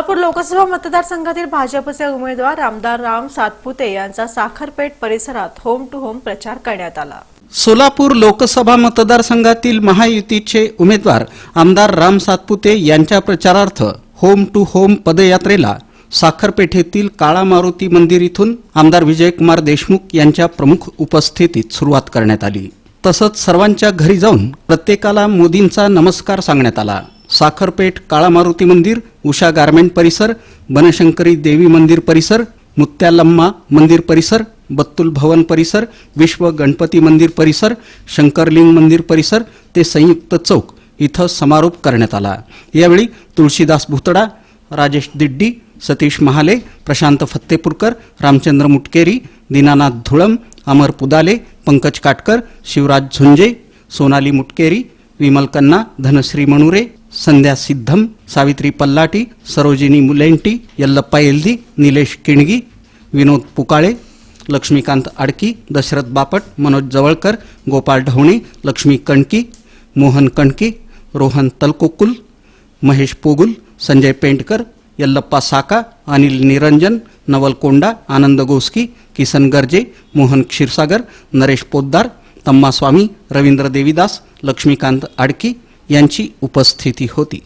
सोलापूर लोकसभा मतदारसंघातील भाजपचे उमेदवार आमदार राम सातपुते यांचा साखरपेठ परिसरात होम टू होम प्रचार करण्यात आला. सोलापूर लोकसभा मतदारसंघातील महायुतीचे उमेदवार आमदार राम सातपुते यांच्या प्रचारार्थ होम टू होम पदयात्रेला साखरपेठेतील काळा मारुती मंदिर इथून आमदार विजयकुमार देशमुख यांच्या प्रमुख उपस्थितीत सुरुवात करण्यात आली. तसंच सर्वांच्या घरी जाऊन प्रत्येकाला मोदींचा नमस्कार सांगण्यात आला. साखरपेठ काळा मारुती मंदिर उषा गारमेंट परिसर बनशंकरी देवी मंदिर परिसर मुत्यालम्मा मंदिर परिसर बत्तुल भवन परिसर विश्व गणपती मंदिर परिसर शंकरलिंग मंदिर परिसर ते संयुक्त चौक इथं समारोप करण्यात आला. यावेळी तुळशीदास भुतडा राजेश दिड्डी सतीश महाले प्रशांत फत्तेपूरकर रामचंद्र मुटकेरी दीनानाथ धुळम अमर पुदाले पंकज काटकर शिवराज झुंजे सोनाली मुटकेरी विमल कन्ना धनश्री मणुरे संध्या सिद्धम सावित्री पल्लाटी सरोजिनी मुलेंटी यल्लप्पा येल्दी निलेश किणगी विनोद पुकाळे लक्ष्मीकांत आडकी दशरथ बापट मनोज जवळकर गोपाळ ढवणे लक्ष्मी कणकी मोहन कणकी रोहन तलकोकुल महेश पोगुल संजय पेंटकर यल्लप्पा साका अनिल निरंजन नवल कोंडा आनंद गोस्की किसन गर्जे मोहन क्षीरसागर नरेश पोद्दार तम्मा स्वामी रवींद्र देवीदास लक्ष्मीकांत आडकी यांची उपस्थिती होती.